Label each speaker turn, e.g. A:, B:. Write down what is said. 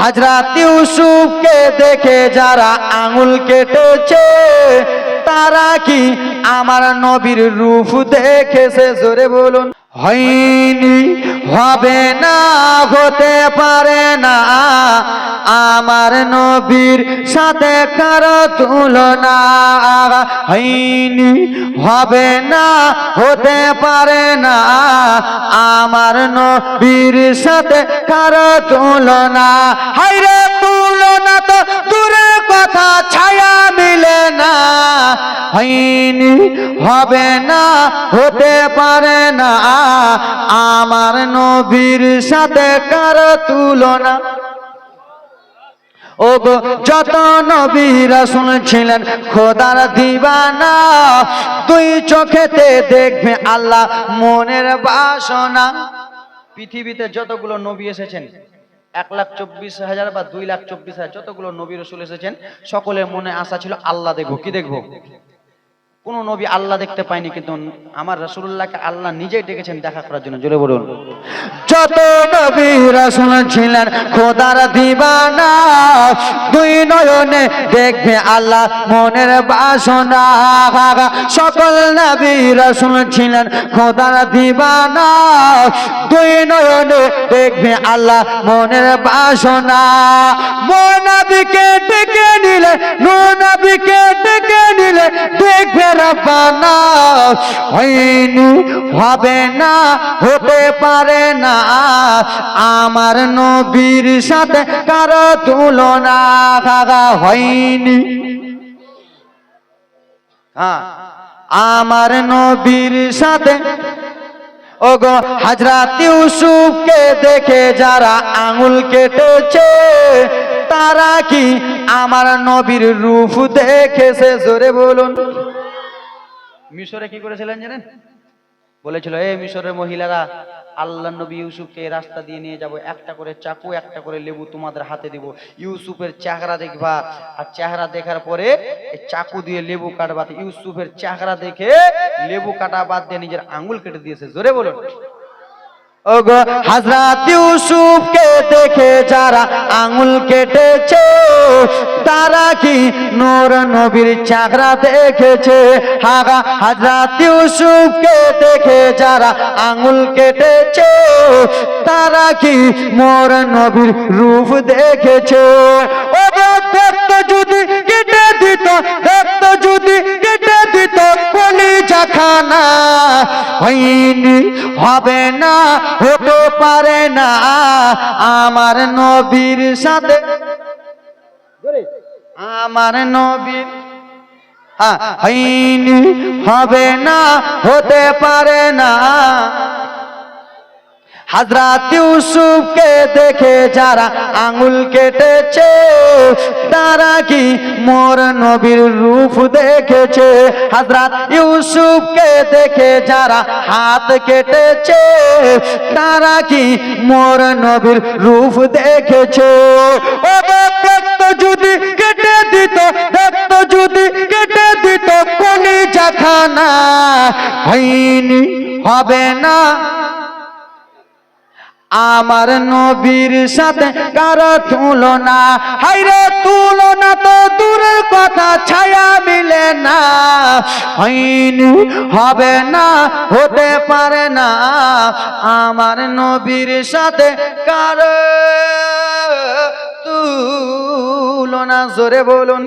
A: হাজরাত ইউসুফকে দেখে যারা আঙুল কেটেছে, তারা কি আমার নবীর রূপ দেখেছে? জোরে বলুন। হয়নি, হবে না, হতে পারে না। আমার নবীর সাথে কারও তুলনা হয়নি, হবে না, হতে পারে না। আমার নবীর সাথে কারও তুলনা হাইরে তুলনা তো দূরের কথা, ছায়া মিলে না। হইনি হবে না, হতে পারে না। আমার নবীর সাথে কারও তুলনা ও যত নবীরা শুনছিলেন, খোদার দিবানা তুই চোখেতে দেখবে আল্লাহ মনের বাসনা। পৃথিবীতে যতগুলো নবী এসেছেন, এক লাখ চব্বিশ হাজার বা দুই লাখ চব্বিশ হাজার, যতগুলো নবী রসুল এসেছেন, সকলের মনে আশা ছিল, আল্লাহ দেখব, কি দেখব? কোন নবী আল্লাহ দেখতে পায়নি, কিন্তু আমার রাসূলুল্লাহকে আল্লাহ নিজেই ডেকেছেন দেখা করার জন্য। জোরে বলুন। যত নবী রাসূল ছিলেন, খোদার দিবানা, দুই নয়নে দেখবে আল্লাহ মনের বাসনা। সকল নবী রাসূল ছিলেন, খোদার দিবানা, দুই নয়নে দেখবে আল্লাহ মনের বাসনা। নিলে নবীকে ডেকে নিলে রব্বানা হয়নি, হবে না, হতে পারে না। আমার নবীর সাথে কারও তুলনা হয়নি। হ্যাঁ আমার নবীর সাথে, ওগো হাজরাত ইউসুফকে দেখে যারা আঙুল কেটেছে, তারা কি আমার নবীর রূপ দেখেছে? জোরে বলুন। মিশরে কি করেছিলেন জানেন? বলেছিল এই মিশরের মহিলারা, আল্লাহ নবী ইউসুফকে রাস্তা দিয়ে নিয়ে যাব, একটা করে চাকু, একটা করে লেবু তোমাদের হাতে দিব। ইউসুফের চেহারা দেখবা, আর চেহারা দেখার পরে চাকু দিয়ে লেবু কাটবা। ইউসুফের চেহারা দেখে লেবু কাটা বাদ দিয়ে নিজের আঙ্গুল কেটে দিয়েছে। জোরে বলুন। ওগো, হাজরাত ইউসুফকে দেখে যারা আঙুল কেটেছে তারা কি নূর নবীর চাকরা দেখেছে? হাগা হাজরাত ইউসুফকে দেখে যারা আঙুল কেটেছে, তারা কি মোর নবীর রূপ দেখেছে? দেখতো যদি কেটে দিত, দেখতো যদি কেটে দিত, কলিজা খানা হয়নি, হবে না, হতে পারে না। আমার নবীর সাথে আমার নবীর হ্যাঁ, হবে না হতে পারে না। হাজরাত ইউসুফকে দেখে যারা আঙুল কেটেছে তারা কি মোর নবীর রূপ দেখেছে? হাজরাত ইউসুফকে দেখে যারা হাত কেটেছে তারা কি মোর নবীর রূপ দেখেছে? যদি জাখানা হয়নি, হবে না। আমার নবীর সাথে কারও তুলনা হাইরে তুলনা তো দূরের কথা, ছায়া মিলে না। হয়নি, হবে না, হতে পারে না। আমার নবীর সাথে কারও তুলনা, জোরে বলুন।